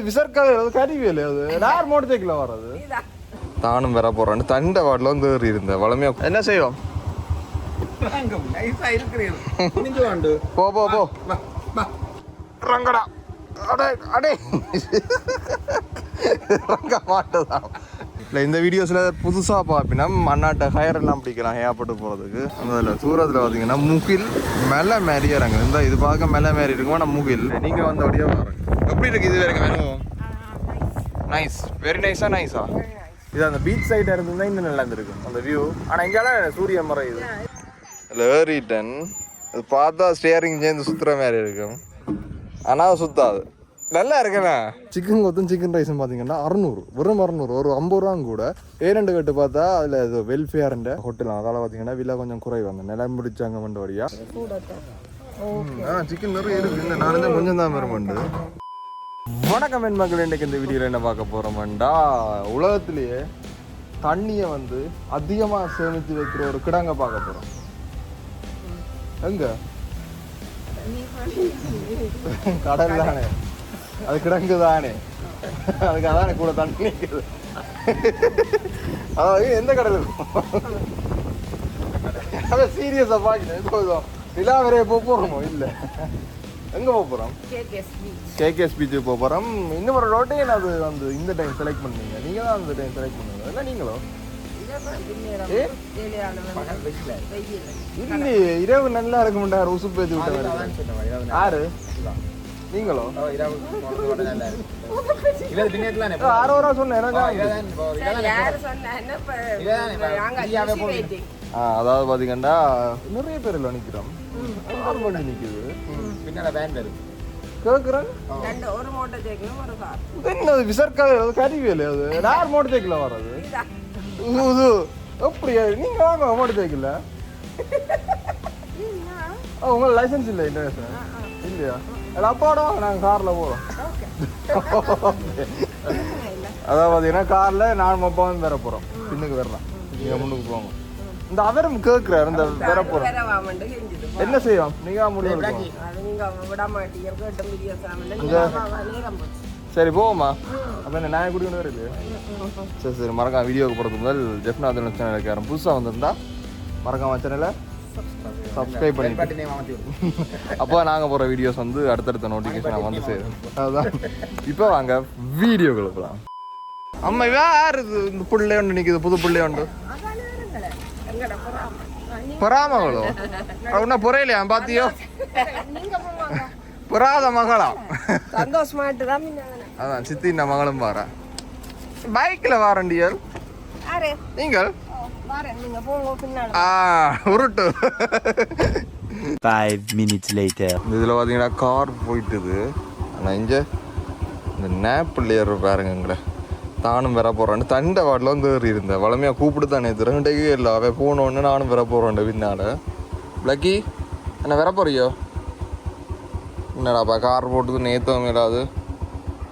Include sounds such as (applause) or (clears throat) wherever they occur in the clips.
அது விசர்க்காது அது கறிவேலு அது. (laughs) யார் மோட்டர் சைக்கிள் வர்றது. தானும் வர போறேன். தண்டை வாட்டில் வந்து ஏறி இருந்தேன். வளமையா என்ன செய்வோம்? (laughs) போ போ போ. வா வா ரங்கடா அடே அடே. (laughs) ரங்க மாட்டதான் இல்லை இந்த வீடியோஸில் புதுசாக பார்ப்பினா மண்ணாட்டை ஹையர் எல்லாம் பிடிக்கலாம் ஹேப்பட்டு போகிறதுக்கு அதில் சூரத்தில் பார்த்தீங்கன்னா முகில் மெல்ல மேரி இறங்க இந்த இது பார்க்க மெல்ல மேரி இருக்கும் ஆனால் முகில் நீங்கள் வந்து அப்படியே எப்படி இருக்கு இது வரைக்கும் வேணும்? நைஸ் வெரி நைஸா நைஸா இது அந்த பீச் சைடாக இருந்திருந்தா இன்னும் நல்லா இருந்திருக்கும் அந்த வியூ ஆனால் இங்கெல்லாம் சூரிய மரம் இது. லேரிட்டன் அது பார்த்தா ஸ்டியரிங் சேர்ந்து சுற்றுற மாதிரி இருக்கும். ஆனால் சுத்தாது. நல்லா இருக்குண்ணா. சிக்கன் கொத்தும் சிக்கன் ரைஸும் பார்த்தீங்கன்னா அறநூறு வெறும் அறநூறு ஒரு ஐம்பது ரூபாங்க கூட. ஏரண்டு கட்டு பார்த்தா அதில் இது வெல்ஃபேர்ன்ற ஹோட்டல் அதால் பார்த்தீங்கன்னா விலை கொஞ்சம் குறைவு. அந்த நிலம் முடிச்சாங்க மண்டு வழியா. ஆ சிக்கன் நிறைய இருக்கு. இந்த நாலு தான் கொஞ்சம் தான் வருமாண்டு வணக்கம் என் மக்கள். இன்னைக்கு இந்த வீடியோவில் என்ன பார்க்க போகிறோம்டா உலகத்திலேயே தண்ணியை வந்து அதிகமாக சேமித்து வைக்கிற ஒரு கிடங்க பார்க்க போகிறோம் எங்க? கடல் தானே. அது கிடங்கு தானே அதுக்கு அதானே கூட தண்ணி நிற்குது அதாவது எந்த கடல் இருக்கும்? அதான் சீரியஸாக இப்போ நிலா வரைய போக போகிறோமோ இல்லை. எங்கே போக போகிறோம் கேகேஎஸ் பீச்சுக்கு போக போகிறோம் இன்னும் ஒரு ரோட்டையும் அது வந்து இந்த டைம் செலக்ட் பண்ணீங்க. நீங்கள் தான் அந்த டைம் செலக்ட் பண்ணுங்க. இல்லை நீங்களோ? ஏ? இல்லையே இரவு நல்லா இருக்க மாட்டார் உசு பேத்தி விட்ட ஆறு? நீங்களோ இருபது சொன்னேன் எனக்கு அதாவது பாத்தீங்கன்னா நிறைய பேர் இல்லை நிக்கிறோம் ஆறு நிக்குது பின்னால வேன் வரும் கேக்குறேன் ஒரு மோட்டர் சைக்கிளும் ஒரு கார் என்னது விசர்க்காது அது அது யார் மோட்டர் சைக்கிள் வராது இது அப்படியா நீங்க வாங்க மோட்டர் சைக்கிள் உங்க லைசன்ஸ் இல்லை இன்டர்நேஷனல் இல்லையா அப்பாவோட வாங்க நாங்கள் காரில் போகிறோம் அதான் பார்த்தீங்கன்னா காரில் நான் அப்பா வந்து வர போகிறோம் பின்னுக்கு வரலாம் நீங்கள் முன்னுக்கு போங்க இந்த அவரும் கேட்குறாரு இந்த வர கெஞ்சுது என்ன செய்வோம் நீங்க விட மாட்டீங்க கேட்ட மீடியா சாமி நேரம் போச்சு சரி போவோமா அப்போ என்ன நான் குடிக்கணும் வருது சரி சரி மறக்காம வீடியோக்கு போகிறதுக்கு முதல் ஜெஃப்நாதன் சேனலுக்கு யாரும் புதுசாக வந்திருந்தா மறக்காம சேனலை சப்ஸ்கிரைப் விடும் அப்போ நாங்கள் போகிற வீடியோஸ் வந்து அடுத்தடுத்த நோட்டிஃபிகேஷன் வந்து சேரும். அதுதான் இப்போ வாங்க வீடியோக்குள்ள போகலாம் அம்மா யார் இது இந்த புள்ளை ஒன்று நிற்குது புது புள்ளை உண்டு பொறாமகளோ அவனா பொறையிலையா? பாத்தியோ? பொறாத மகளா? அதான் சித்தின மகளும் வாரா. பைக்கில் வாரண்டியல்? நீங்கள்? உருட்டு. Five minutes later. இதில் பார்த்தீங்கன்னா கார் போயிட்டுது. ஆனால் இங்கே. இந்த நேப்பிள்ளையர் பாருங்க எங்களை தானும் வர போகிறான்னு தண்டை வாட்டில் வந்து ஏறி இருந்தேன் வளமையாக கூப்பிட்டு தானே ரெண்டே இல்லை அவன் போனோடனே நானும் வர போகிறேன் பின்னால். பிளக்கி என்ன வர போறியோ? என்னடாப்பா கார் போட்டது நேத்தம் இல்லாது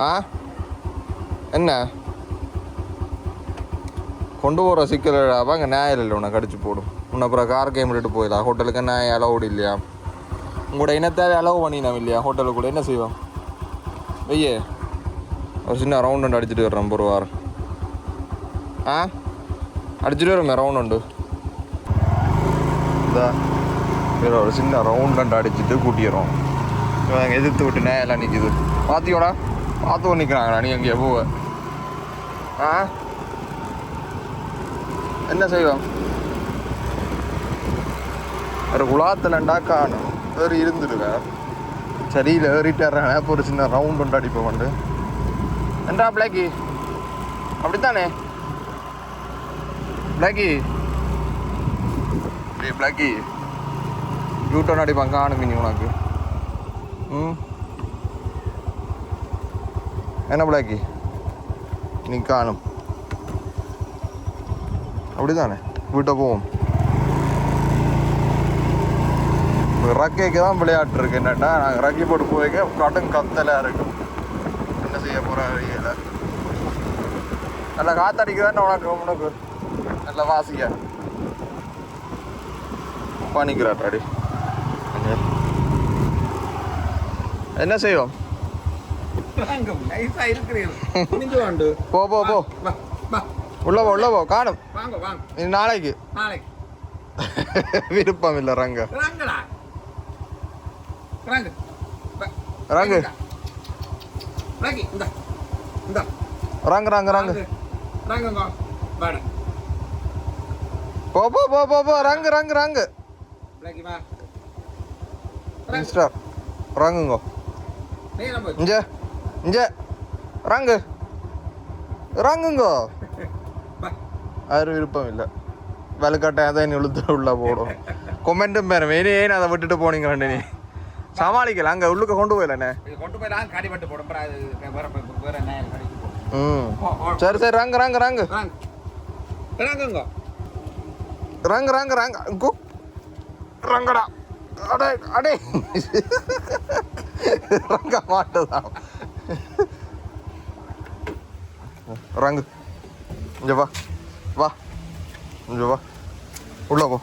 ஆ? என்ன? கொண்டு போகிற சிக்கலாப்பா அங்கே நியாயம் இல்லை உன்னை கடிச்சு போடும். உன்னை அப்புறம் கார் கேம் விட்டுட்டு போயிடலாம். ஹோட்டலுக்கு நியாயம் அலௌடு இல்லையா? உங்களோட இனத்தேவை அலோவ் பண்ணினோம் இல்லையா? ஹோட்டலுக்கு கூட என்ன செய்வோம் ஐயே ஒரு சின்ன ரவுண்ட் உண்டு அடிச்சுட்டு வர்றேன் ஒரு வாரம் ஆ? அடிச்சுட்டு வரமே ரவுண்ட் உண்டு இதா ஒரு சின்ன ரவுண்ட் அண்டு அடிச்சுட்டு கூட்டிடுறோம். இவங்க எதிர்த்து விட்டு நேரம் நிற்கிது பார்த்தியோடா பார்த்து நிற்கிறாங்களா நீ எங்கேயோ போவ. ஆ? என்ன செய்வோம்? ஒரு குளாத்துலண்டா காணும் ஏறி இருந்துடுவேன் சரியில் ஏறிட்டாராங்க இப்போ ஒரு சின்ன ரவுண்ட் ஒன்று அடிப்போம் வந்து என்றா பிளாக்கி? அப்படித்தானே? பிளாக்கி? டேய் பிளாக்கி. யூட்டர்ன் அடிப்பான் காணும் மினி உனக்கு. ம்? என்ன பிளாக்கி? நீ காணும். அப்படிதானே? வீட்டை போவோம். ரக்கைக்கு தான் விளையாட்டு இருக்கு. என்னட்டா நாங்கள் ரக்கி போட்டு போய்க்க கடும் கத்தலாக இருக்கும் என்ன செய்ய போகிற வழியில் நல்லா காத்தடிக்குதானே உனக்கு உனக்கு? நல்லா வாசிக்க. பண்ணிக்கிறாட்டாடி என்ன செய்வோம்? போ போ போ. வா வா உள்ள போ உள்ள போ காணும் இது நாளைக்கு. விருப்பம் இல்லை ரங்க. ராங்க. ராங்கு. ராங்கி ரங்க போ போ போ போ போ ரங்க ரங்க ரங்க. மிஸ்டர் ரங்குங்கோ இஞ்ச இஞ்ச ரங்கு. ரங்குங்கோ ആരും വിരുപ്പമില്ല വിലക്കട്ട അതിന് ഉള്ള പോടും കൊമന്റും പേരും ഇനി ഏൻ அதை விட்டுட்டு போனீங்க ரெண்டு நீ சமாளிக்கல அங்க உள்ளுக்க கொண்டு போயில என்ன இது கொண்டு போய் தான் காடி பட்டு போடும் அப்புறம் அது வேற வேற என்ன கடைக்கு போ ம் போ, போ. சரி சரி ரங்க ரங்க ரங்க ராங்க ராங்கங்க ரங்க ரங்க ரங்க கு ரங்கடா அடே அடே ரங்க மாட்டுதான் ரங்கு இங்க வா வா. இங்க வா. உள்ள போ.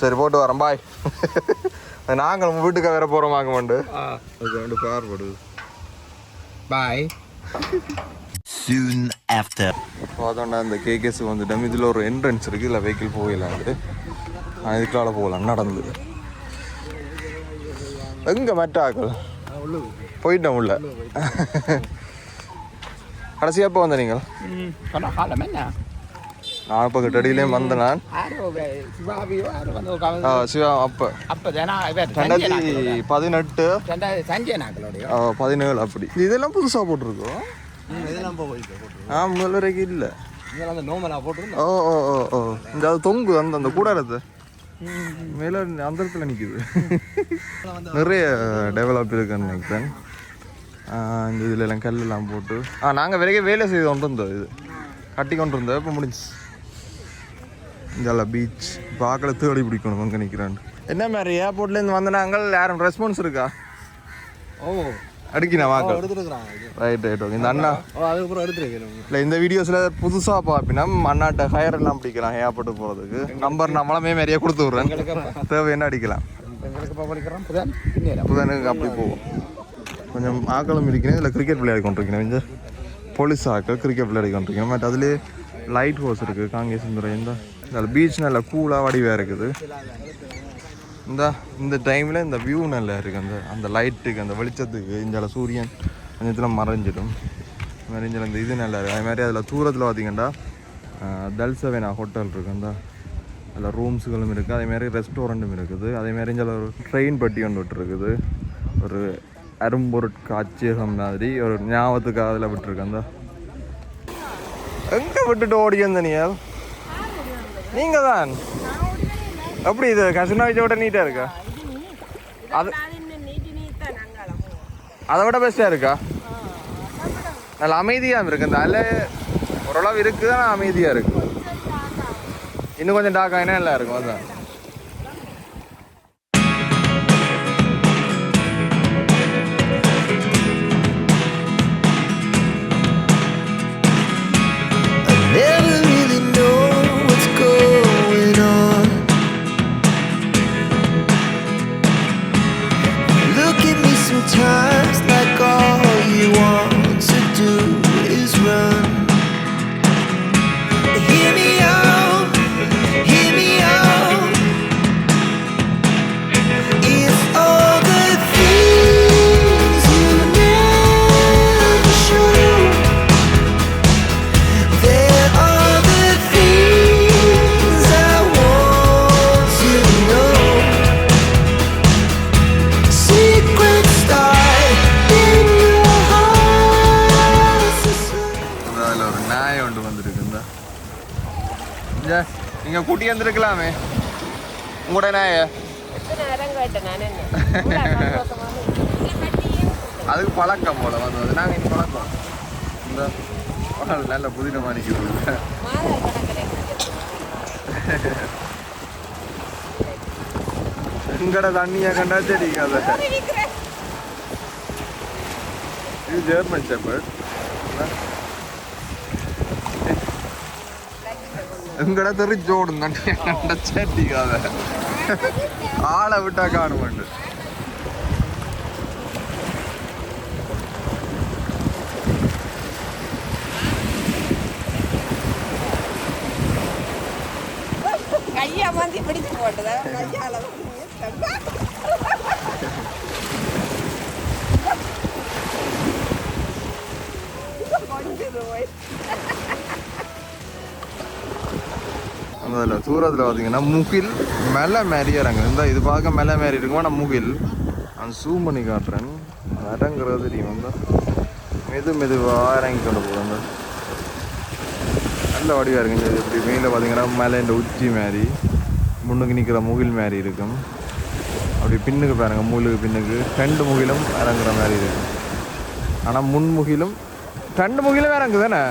சரி போட்டு வரேன் பாய் (laughs) நாங்கள் நம்ம வீட்டுக்கு வேற போகிறோம் வாங்க மாண்டு. அதுக்கு வேண்டு பார்ப்படுது பாய் Soon after. பார்த்தோம்னா இந்த கேகேஸ் வந்துட்டோம் இதில் ஒரு என்ட்ரன்ஸ் இருக்குது இல்லை வெஹிக்கிள் போகலாண்டு இதுக்கால போகலாம் நடந்து எங்கே மெட்டாக்கள் போயிட்டோம் உள்ள. கடைசியாக எப்போ வந்த நீங்கள்? இப்போ கிட்டடியிலேயும் வந்த நான் சிவா அப்போ. அப்போ தானே இவர் ரெண்டாயிரத்தி பதினெட்டு. பதினேழு அப்படி. இதெல்லாம் புதுசாக போட்டிருக்கோம். ஆ முதல்ல வரைக்கும் இல்லை. ஓ ஓ ஓ ஓ. இந்த அது தொங்கு அந்த அந்த கூடாரத்தை. மேல அந்த இடத்துல நிற்குது நிறைய டெவலப் இருக்குன்னு நினைக்கிறேன். இந்த இதுல எல்லாம் கல்லெல்லாம் போட்டு. ஆ நாங்கள் விலைக்கு வேலை செய்து கொண்டு இருந்தோம் இது. கட்டி கொண்டு இருந்தோம் இப்போ முடிஞ்சு இங்கெல்லாம் பீச் பார்க்கல தேடி பிடிக்கணும் அங்கே நிற்கிறான் என்ன மாதிரி ஏர்போர்ட்லேருந்து வந்த நாங்கள் யாரும் ரெஸ்பான்ஸ் இருக்கா? ஓ. அடிக்கினா எடுத்துருக்குறாங்க. ரைட் ரைட் ஓகே இந்த அண்ணா. அதுக்கப்புறம் எடுத்துருக்கேன் இல்லை இந்த வீடியோஸில் புதுசாக பார்ப்பினா அண்ணாட்ட ஹயர் எல்லாம் பிடிக்கலாம் ஏர்போர்ட்டு போகிறதுக்கு நம்பர் நம்மளமே நிறைய கொடுத்து விட்றேன். தேவை என்ன அடிக்கலாம். புதனுக்கு அப்படி போவோம். கொஞ்சம் ஆக்களும் இருக்கிறேன் இதில் கிரிக்கெட் விளையாடி கொண்டிருக்கிறேன். இந்த போலீஸ் ஆக்கள் கிரிக்கெட் விளையாடி கொண்டிருக்கிறேன். பட் அதுலேயே லைட் ஹவுஸ் இருக்குது காங்கேசந்துறை இந்த நல்ல பீச் நல்லா கூலாக வடிவாக இருக்குது. இந்த இந்த டைமில் இந்த வியூ நல்லா இருக்குது அந்த அந்த லைட்டுக்கு அந்த வெளிச்சத்துக்கு இந்த சூரியன் கொஞ்சத்தில் மறைஞ்சிடும். மறைஞ்சிடும். இந்த இது நல்லா இருக்குது அதே மாதிரி அதில் தூரத்தில் பார்த்தீங்கன்னா தல்சவேனா ஹோட்டல் இருக்குது அந்த அதில் ரூம்ஸுகளும் இருக்குது அதேமாரி ரெஸ்டாரண்ட்டும் இருக்குது. அதேமாரி இந்த இங்கே ஒரு ட்ரெயின் பட்டி ஒன்று விட்டுருக்குது. ஒரு அரும்பொருட்காட்சியகம் மாதிரி ஒரு ஞாபகத்துக்கு அதில் விட்டுருக்கு அந்த எங்கே விட்டுட்டு ஓடி நீங்கள் தான் எப்படி இது? கசினா விட நீட்டாக இருக்கா? அது அதை விட பெஸ்ட்டாக இருக்கா? நல்ல அமைதியாக இருக்கு. அந்த அலை ஓரளவு இருக்குது ஆனால் அமைதியாக இருக்கு. இன்னும் கொஞ்சம் டாக் ஆகினா நல்லா இருக்கும் அதான். இவ்வளவு சந்தோஷமா இருக்கு. இல்ல, கட்டியே விட்டுட்டேன். அதுக்கு பழக்கம் போல வந்தது நாங்கள் இங்கே பழக்கம் இந்த நல்ல மாதா கணக்கில் (laughs) எங்கட தண்ணியை கண்டா தெரியாத. இது ஜெர்மன் ஷெப்பர்ட் எங்கட தெரிச்சோடும் தண்டிக்காத ஆளை விட்டா காணுமெண்டு கையாமந்தி பிடிச்சு போட்டதா கையால கொஞ்சம் முதல்ல சூரத்தில் பார்த்தீங்கன்னா முகில் மலை மாரி இறங்கு இந்த இது பார்க்க மலை மாரி இருக்கும் ஆனால் முகில். நான் ஜூம் பண்ணி காட்டுறேன். இறங்குறது தெரியும் வந்து. மெது மெதுவாக இறங்கி கொண்டு போகிறேன் நல்ல வடிவாக இருக்குங்க. இது இப்படி மெயினில் பார்த்தீங்கன்னா மலை இந்த உச்சி மாதிரி முன்னுக்கு நிற்கிற முகில் மாதிரி இருக்கும். அப்படி பின்னுக்கு பாருங்கள் முகிலுக்கு பின்னுக்கு. ரெண்டு முகிலும் இறங்குற மாதிரி இருக்கும். ஆனால் முன் முகிலும் ரெண்டு முகிலும் இறங்கு தானே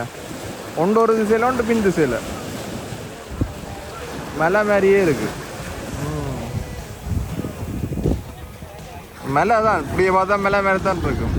ஒன்று ஒரு திசையில் ஒன்று பின் திசையில். மலை மாதிரியே இருக்கு. மலை தான் இப்படியே பார்த்தா மலை மாதிரி தான் இருக்கும்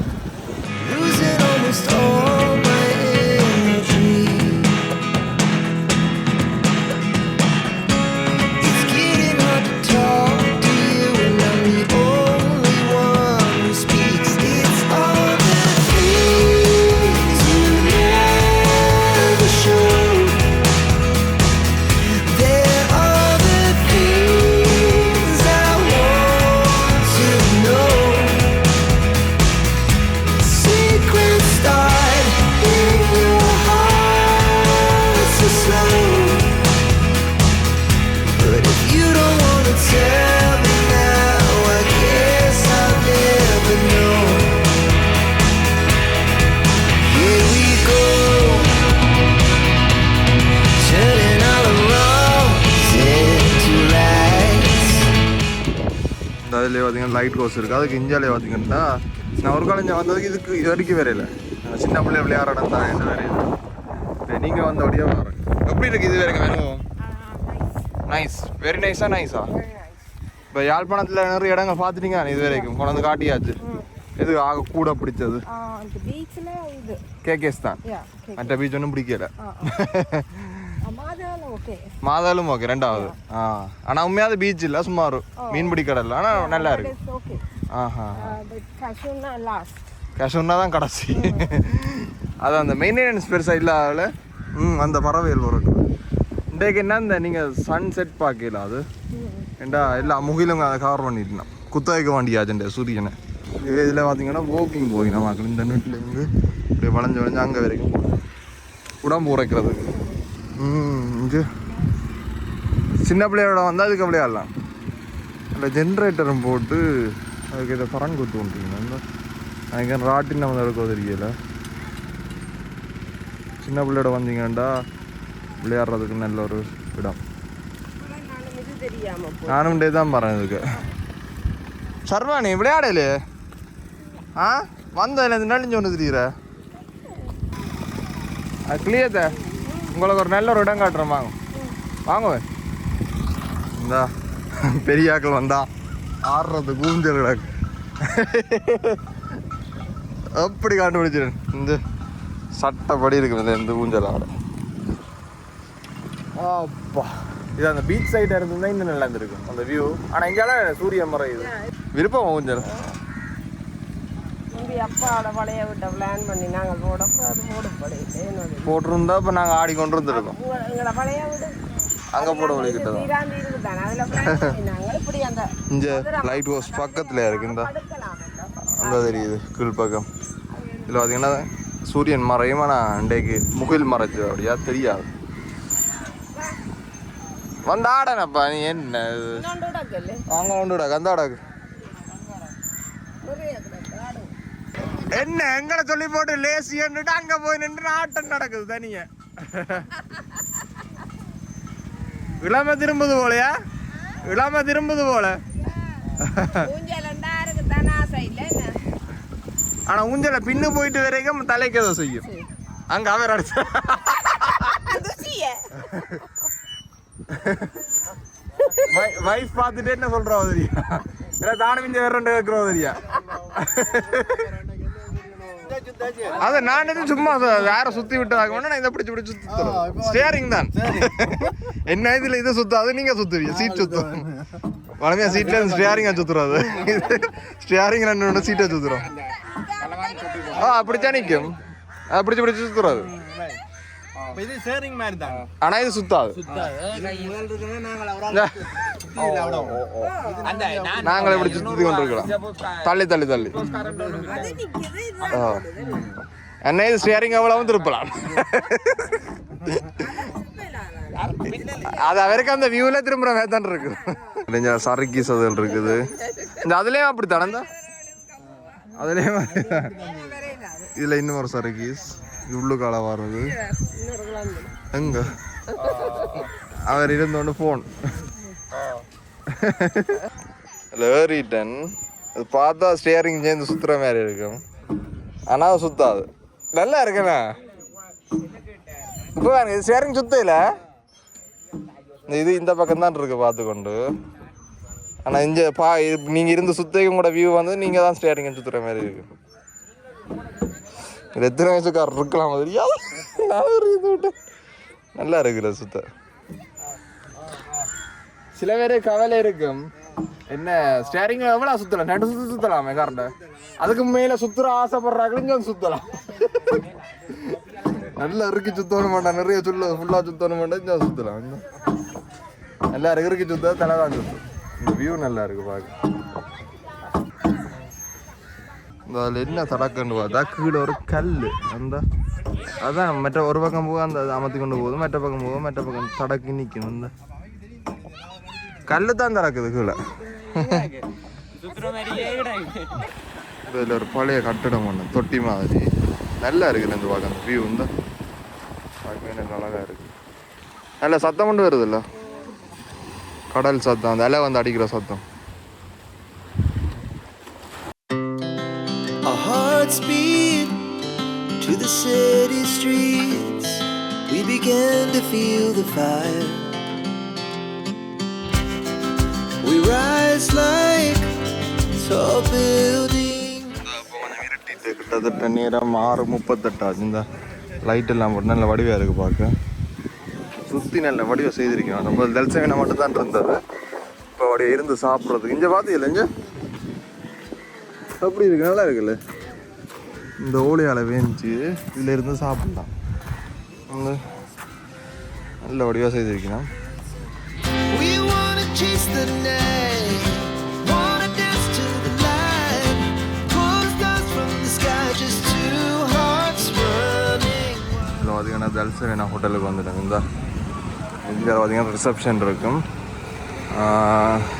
லைட் ஹவுஸ் இருக்குது அதுக்கு இந்தியாவிலே பார்த்தீங்கன்னா நான் ஒரு இங்க வந்ததுக்கு இதுக்கு இது வரைக்கும் வரையில நான் சின்ன பிள்ளை விளையாட இடம் தான் என்ன வரையில நீங்கள் வந்தபடியாக வரேன் எப்படி இருக்குது இது வரைக்கும் அனுபவம் நைஸ் வெரி நைஸா நைஸா இப்போ யாழ்ப்பாணத்தில் நிறைய இடங்கள் பார்த்துட்டீங்க இது வரைக்கும் கொண்டு வந்து காட்டியாச்சு. எது ஆக கூட பிடிச்சது? கேகேஸ் தான். மற்ற பீச் ஒன்றும் பிடிக்கல. மாதாலும் ஓகே ரெண்டாவது. ஆ. ஆனால் உண்மையாவது பீச் இல்லை சும்மா ஒரு மீன்பிடி கடல். ஆனால் நல்லா இருக்கு. ஓகே ஆஹா. கஷுன்னா கேஷ் தான் கடைசி. (laughs) அது அந்த மெயின்டெனன்ஸ் பெருசாக இல்லாதால ம் அந்த பறவைகள் வரும். இன்றைக்கு என்ன இந்த நீங்கள் சன் செட் பார்க்கல அது? ஏண்டா எல்லா முகிலும் அதை கவர் பண்ணிட்டுனா. குத்த வைக்க வேண்டியாச்சுண்ட சூரியனை. இதில் பார்த்தீங்கன்னா வாக்கிங் போய் நம்ம இந்த நெட்லேருந்து இப்படி வளைஞ்சு வளைஞ்சு அங்கே வரைக்கும் உடம்பு உரைக்கிறதுக்கு இங்கே. சின்ன பிள்ளையோட வந்தால் அதுக்கு விளையாடலாம் அந்த ஜென்ரேட்டரும் போட்டு அதுக்கு இதை பரன் கொடுத்து கொண்டிருக்கீங்க எனக்கு ராட்டின் நம்ம இருக்க தெரியல சின்ன பிள்ளையோட வந்தீங்கன்னா விளையாடுறதுக்கு நல்ல ஒரு இடம். நானும் டே தான் பாறேன் இதுக்கு. சர்வாணி விளையாடலையே? ஆ? வந்த இருந்து நடிஞ்சு ஒன்று தெரியுற அது உங்களுக்கு ஒரு நல்ல ஒரு இடம் காட்டுறேன் வாங்க. வாங்க. இந்தா பெரியாக்கள் வந்தா ஆடுறது கூஞ்சல் கிடக்கு. அப்படி கண்டுபிடிச்சிரு? இந்த சட்டப்படி இருக்குது இந்த இந்த ஊஞ்சல் ஆட. அப்பா. இது அந்த பீச் சைடு இருந்திருந்தா இன்னும் நல்லா இருந்திருக்கும் அந்த வியூ ஆனால் இங்கெல்லாம் சூரிய இது விருப்பம் ஊஞ்சல்? முந்தி அப்பாவோட பழைய விட்ட பிளான் பண்ணி நாங்கள் போடப்போ அது போடப்படையில என்னது? போட்டிருந்தா இப்போ நாங்கள் ஆடி கொண்டு இருந்திருக்கோம் உங்க- எங்களோட பழைய வீடு. அங்கே போட வழிகிட்ட தான். நாங்கள் இப்படி அந்த இங்கே லைட் ஹவுஸ் பக்கத்தில் இருக்கு இந்த படுக்கலாம் அந்த தெரியுது கீழ் பக்கம் இதில் பார்த்தீங்கன்னா சூரியன் மறையும் ஆனால் அண்டைக்கு முகில் மறைச்சு அப்படியா? தெரியாது. வந்து ஆடனப்பா நீ என்ன இது? இன்னொன்று கிடக்கல வாங்க கொண்டுடா கந்தாடாக்கு நிறைய கிடக்கு ஆடு என்ன எங்களை சொல்லி போட்டு லேசின்னுட்டு அங்க போய் நின்று ஆட்டம் நடக்குது தனிய? இளம திரும்புது போலயா? இளம திரும்புது போல. ஆனா ஊஞ்சல பின்னு போயிட்டு வரைக்கும் தலைக்கு ஏதோ செய்யும். அங்க அவர் அடிச்ச வைஃப் பார்த்துட்டு என்ன சொல்றா தெரியா இல்ல இங்க வேற ரெண்டு கேட்கிறோம் தெரியா அத நான் எதுவும் சும்மா வேற சுத்தி விட்டதாக வேணா நான் இதை பிடிச்சு பிடிச்சு சுத்துறேன் ஸ்டியரிங் தான். என்ன இதுல இதை சுத்தாது நீங்க சுத்துவீங்க. சீட் சுத்தும். வளமையா சீட்ல ஸ்டியரிங்கா சுத்துறது. ஸ்டியரிங் ரெண்டு சீட்டை சுத்துறோம். ஆ அப்படித்தான் நிற்கும் அதை பிடிச்சு பிடிச்சு சுத்துறது. இது ஷேரிங் மாதிரி தான் ஆனால் இது சுத்தாது. அந்த நான் நாங்கள் இப்படி சுற்றி கொண்டு இருக்கலாம் தள்ளி தள்ளி தள்ளி. அது நிக்குது ஆ. என்ன இது ஸ்டியரிங் எவ்வளவு திருப்பலாம்? அது அவருக்கு அந்த வியூல திரும்புற மாதிரி தான் இருக்கு. கொஞ்சம் சறுக்கி சதுகள் இருக்குது. இந்த அதுலயும் அப்படி தானே அதுலயும் இதுல இன்னும் ஒரு சறுக்கீஸ் உள்ளுக்கால வர்றது? இன்னொரு குழந்தை எங்க? அவர் இருந்தோண்டு ஃபோன் ஏறிட்டன் அது பார்த்தா ஸ்டியரிங் சேர்ந்து சுத்துற மாதிரி இருக்கும். ஆனா அது சுத்தாது. நல்லா இருக்குண்ணா. இப்போ பாருங்க இது ஸ்டியரிங் சுத்தையில இந்த இது இந்த பக்கம் தான் இருக்கு பார்த்துக்கொண்டு. ஆனா இங்க பா இது- நீங்க இருந்து சுத்தையும் கூட வியூ வந்து நீங்க தான் ஸ்டியரிங் சுத்துற மாதிரி இருக்கு. இது எத்தனை வயசுக்காரர் இருக்கலாம் தெரியாது? நான் ஒரு இது விட்டேன். நல்லா இருக்குது சுத்த. சில பேர் கவலை இருக்கும். என்ன ஸ்டேரிங் எவ்வளோ சுத்தலாம்? நடு சுத்து சுத்தலாமே கரெக்டா அதுக்கு மேல சுத்துற ஆசைப்படுறாங்களும் சுத்தலாம். நல்லா இறுக்கி சுத்தணும் மாட்டான். நிறைய சொல்ல ஃபுல்லாக சுத்தணும் மாட்டேன். சுத்தலாம். நல்லா இருக்கு இறுக்கி சுத்த தலை தான் இந்த வியூ நல்லா இருக்கு பார்க்க இந்த அதில் என்ன தடக்கன்னு பார்த்தா கீழே ஒரு கல் அந்த அதான் மற்ற ஒரு பக்கம் போக அந்த அமர்த்தி கொண்டு போகுது மற்ற பக்கம் போக மற்ற பக்கம் தடக்கி நிற்கணும் இந்த கல் தான் தடக்குது கீழே இதில் ஒரு பழைய கட்டடம் ஒன்று தொட்டி மாதிரி நல்லா இருக்குது இந்த பார்க்க அந்த வியூ வந்து பார்க்க எனக்கு அழகாக இருக்குது நல்ல சத்தம் கொண்டு வருதுல்ல கடல் சத்தம் அந்த அலை வந்து அடிக்கிற சத்தம் the city streets. We began to feel the fire. We rise like tall buildings. கிட்டத்தட்ட நேரம் ஆறு முப்பத்தெட்டாச்சு இந்த லைட் எல்லாம் போட்டு நல்ல வடிவாக இருக்குது பார்க்க சுற்றி நல்ல வடிவம் செய்திருக்கேன் நம்ம தல்சவேனா மட்டும் தான் இருந்தது இப்போ அப்படியே இருந்து சாப்பிட்றதுக்கு இங்கே பார்த்தீங்களா இங்கே அப்படி இருக்கு நல்லா இருக்குல்ல இந்த ஓலையால் வேணிச்சு இதில் இருந்து சாப்பிடலாம். வந்து நல்ல வடிவாக running. இதில் பார்த்தீங்கன்னா தல்சவேனா ஹோட்டலுக்கு வந்துட்டேன். இந்த இதில் பார்த்தீங்கன்னா ரிசப்ஷன் இருக்கும்.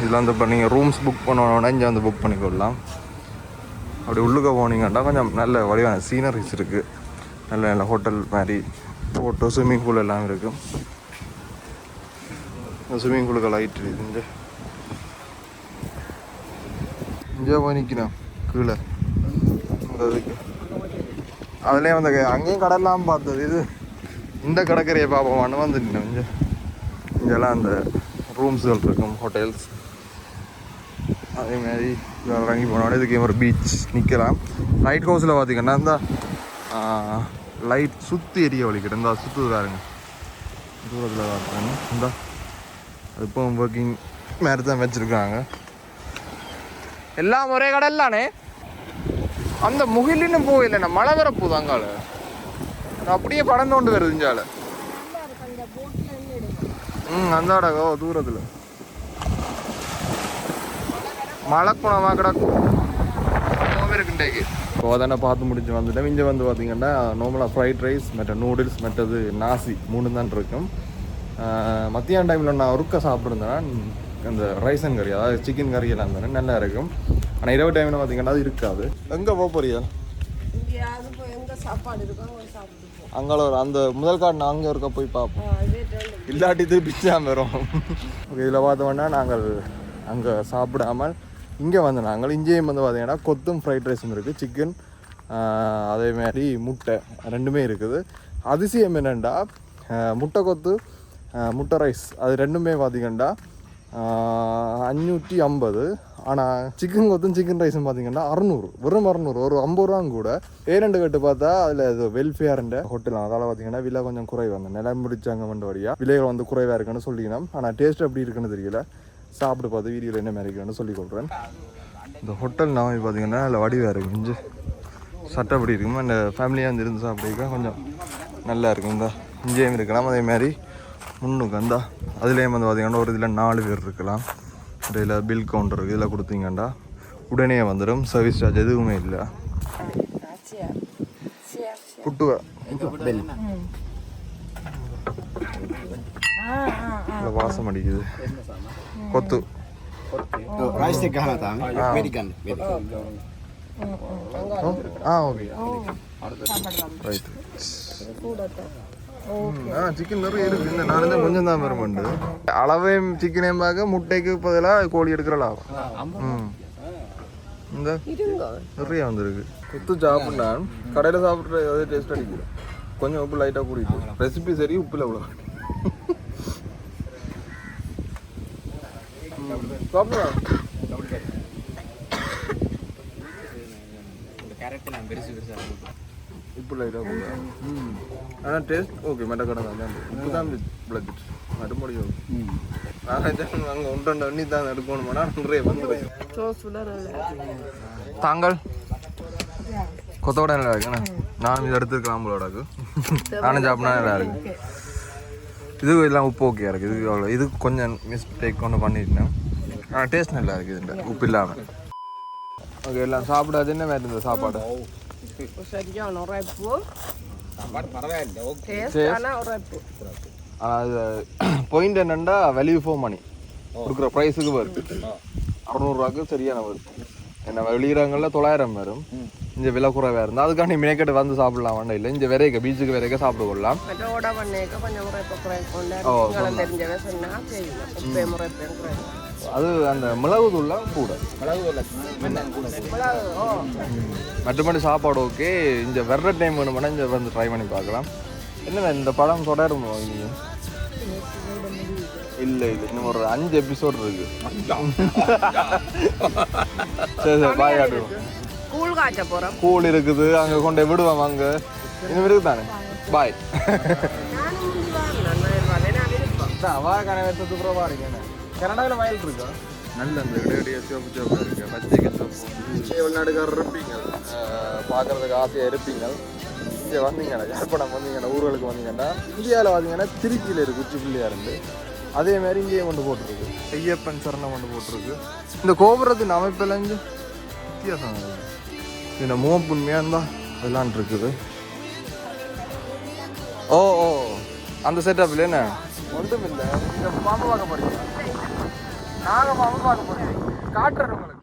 இதில் வந்து இப்போ நீங்கள் ரூம்ஸ் புக் பண்ணணுன்னா இங்கே வந்து புக் பண்ணிக்கொள்ளலாம். அப்படி உள்ளுக்க போனீங்கன்னா கொஞ்சம் நல்ல வடிவான சீனரிஸ் இருக்குது நல்ல நல்ல ஹோட்டல் மாதிரி ஃபோட்டோ ஸ்விம்மிங் பூல் எல்லாம் இருக்கும் ஸ்விம்மிங் பூலுக்கு லைட் இருந்து இங்கே. போய் நிற்கணும் கீழே. இந்த இதுக்கு. அதுலேயே வந்து அங்கேயும் கடல்லாம் பார்த்தது இது. இந்த கடற்கரையை பார்ப்போமான்னு வந்து நின்று இங்கே. இங்கெல்லாம் அந்த ரூம்ஸ்கள் இருக்கும் ஹோட்டல்ஸ் அதே மாதிரி இங்க இறங்கி போனோட இதுக்கு ஒரு பீச் நிற்கலாம் லைட் ஹவுஸில் பார்த்தீங்கன்னா இந்த லைட் சுற்றி எரிய வலிக்கிட்டு இந்த சுற்றுது பாருங்க. தூரத்தில் பார்த்தாங்க இந்த இப்போ ஒர்க்கிங் மாதிரி தான் வச்சுருக்காங்க. எல்லாம் ஒரே கடல்லானே அந்த முகிலின்னு போகல மழை வர போகுது அங்கால அது அப்படியே படம் கொண்டு வருது இஞ்சால. ம் அந்த அடகோ தூரத்தில். மழை குணமாக கிடக்கும் இருக்குண்டேக்கு இப்போ தானே பார்த்து முடிஞ்சு வந்துட்டேன் இங்கே வந்து பார்த்தீங்கன்னா நார்மலாக ஃப்ரைட் ரைஸ் மற்ற நூடுல்ஸ் மற்றது நாசி மூணு தான் இருக்கும் மத்தியான டைமில் நான் ஒருக்க சாப்பிட்ருந்தேன்னா அந்த ரைசன் கறி அதாவது சிக்கன் கறி எல்லாம் தானே நல்லா இருக்கும் ஆனால் இரவு டைமில் பார்த்தீங்கன்னா அது இருக்காது எங்கே போக போறியா எங்கேயாவது போய் எங்க சாப்பாடு இருக்கோ அங்க ஒரு அந்த முதல் காடு நான் அங்கே இருக்க போய் பார்ப்போம் இல்லாட்டி திருப்பி வரும் ஓகே இதில் பார்த்தோம்னா நாங்கள் அங்கே சாப்பிடாமல் இங்கே வந்து நாங்கள் இங்கேயும் வந்து பார்த்தீங்கன்னா கொத்தும் ஃப்ரைட் ரைஸும் இருக்குது சிக்கன் அதே மாதிரி முட்டை ரெண்டுமே இருக்குது. அதிசயம் என்னென்னா முட்டை கொத்து முட்டை ரைஸ் அது ரெண்டுமே பார்த்திங்கன்னா அஞ்சூற்றி ஐம்பது. ஆனால் சிக்கன் கொத்தும் சிக்கன் ரைஸும் பார்த்தீங்கன்னா அறநூறு வெறும் அறநூறு ஒரு ஐம்பது ரூபாங்க கூட. ஏரண்டு கட்டு பார்த்தா அதில் இது வெல்ஃபேர்ன்ற ஹோட்டல் அதால் பார்த்தீங்கன்னா விலை கொஞ்சம் குறைவு. அந்த நிலம் முடிச்சாங்க வழியாக விலைகள் வந்து குறைவாக இருக்குன்னு சொல்லிக்கணும். ஆனால் டேஸ்ட் எப்படி இருக்குன்னு தெரியல. சாப்பிட்டு பார்த்து வீடியோவில் என்ன மாதிரி இருக்குன்னு சொல்லி கொடுக்குறேன் இந்த ஹோட்டல் நான் பார்த்தீங்கன்னா அதில் வடிவாக இருக்கு கொஞ்சம் சட்டப்படி இருக்கும் அந்த ஃபேமிலியாக வந்து இருந்து சாப்பிடுறதுக்கு கொஞ்சம் நல்லா இருக்கும் இந்த இங்கேயும் இருக்கலாம் அதே மாதிரி முன்னுக்கு வந்தா. அதுலேயும் வந்து பார்த்தீங்கன்னா ஒரு இதில் நாலு பேர் இருக்கலாம். இதில் பில் கவுண்டர் இருக்குது இதில் கொடுத்தீங்கன்னா உடனே வந்துடும் சர்வீஸ் சார்ஜ் எதுவுமே இல்லை. புட்டுவ. இல்லை வாசம் அடிக்குது கொத்து தான் ஆ ஓகே ரைட் ஆ சிக்கன் நிறைய இருக்கு இந்த நாலு தான் கொஞ்சம் தான் வருமாண்டு அளவையும் சிக்கனையும் பார்க்க முட்டைக்கு பதிலாக கோழி எடுக்கிற லாபம் ம் இந்த நிறைய வந்துருக்கு குத்து சாப்பிட்னான் கடையில் சாப்பிட்ற அதே டேஸ்ட் அடிக்கிறோம் கொஞ்சம் உப்பு லைட்டாக கூடிட்டு ரெசிபி சரி உப்பில் அவ்வளோ சாப்பிடலாம் கேரட் நான் ஆனால் டேஸ்ட் ஓகே மெட்ட கடை தான் உப்பு தான் பிளக்கிட் மறுபடியும் நாங்கள் அங்கே ஒன்று ரெண்டு எண்ணி தான் எடுக்கணுமானா நிறைய வந்துடுது தாங்கள். கொத்தோட நல்லா இருக்குண்ணா நானும் இதை எடுத்துருக்கலாம் உங்களோடக்கு நானும் சாப்பிட்டா நல்லா இருக்கு. இது எல்லாம் உப்பு ஓகே இருக்கு. இது அவ்வளோ இது கொஞ்சம் மிஸ்டேக் ஒன்று பண்ணிட்டேன். ஆனால் டேஸ்ட் நல்லா இருக்குது இதுல உப்பு இல்லாமல் ஓகே எல்லாம் சாப்பிடாது. என்ன மாதிரி இருந்தது சாப்பாடு? (clears throat) சரியான உரைப்பு சாப்பாடு பரவாயில்ல ஓகே டேஸ்ட் ஆனா உரைப்பு அது பாயிண்ட் என்னண்டா வேல்யூ ஃபார் மணி கொடுக்குற ப்ரைஸுக்கு வரும் அறநூறுவாக்கு சரியான வரும் என்ன வெளியிடங்களில் தொள்ளாயிரம் வரும். இங்கே விலை குறைவாக இருந்தால் அதுக்காண்டி மினக்கெட்டு வந்து சாப்பிடலாம் வேண்டாம். இல்லை இங்கே விரைக்க பீச்சுக்கு விரைக்க சாப்பிட கொள்ளலாம். ஓ, அது அந்த மிளகு தூள்லாம் கூட. மற்றபடி சாப்பாடு ஓகே. இந்த வர்ற டைம் வேணுமென்னா இங்கே வந்து ட்ரை பண்ணி பார்க்கலாம். என்ன இந்த படம் தொடருமோ இனியும் இல்லை இல்லை. இன்னும் ஒரு அஞ்சு எபிசோட் இருக்கு. சரி சரி பாய் ஆடுவோம். கூழ் காய்ச்ச போறோம். கூல் இருக்குது. அங்கே கொண்டு விடுவோம் அங்க. இன்னும் இருக்கு தானே? பாய் வா கனவத்தை சூப்பராக பாருங்க கனடாவில் வயல் இருக்கா? நல்ல அந்த இடையடியாக சிவப்பு சிவப்பு இருக்கு. பச்சைக்கு சிவப்பு வெளிநாடுக்காரர் இருப்பீங்க. பார்க்கறதுக்கு ஆசையாக இருப்பீங்க. இங்கே வந்தீங்கன்னா யாழ்ப்பாணம் வந்தீங்கன்னா ஊர்களுக்கு வந்தீங்கன்னா இந்தியாவில் பார்த்தீங்கன்னா திருச்சியில் இருக்கு உச்சி பிள்ளையா இருந்து அதே மாதிரி இங்கேயும் கொண்டு போட்டிருக்கு. ஐயப்பன் சரணம் கொண்டு போட்டிருக்கு. இந்த கோபுரத்தின் அமைப்பெல்லாம் இங்கே வித்தியாசம் இருக்குது. இந்த முகப்புண்மையாக இருந்தால் அதெல்லாம் இருக்குது. ஓ ஓ. அந்த செட்டப்ல என்ன? ஒன்றும் இல்லை. நீங்கள் பாம்பு பார்க்க போறீங்க நாங்கள் அவங்க பார்க்க போகிறோம் காட்டுறேன் உங்களுக்கு.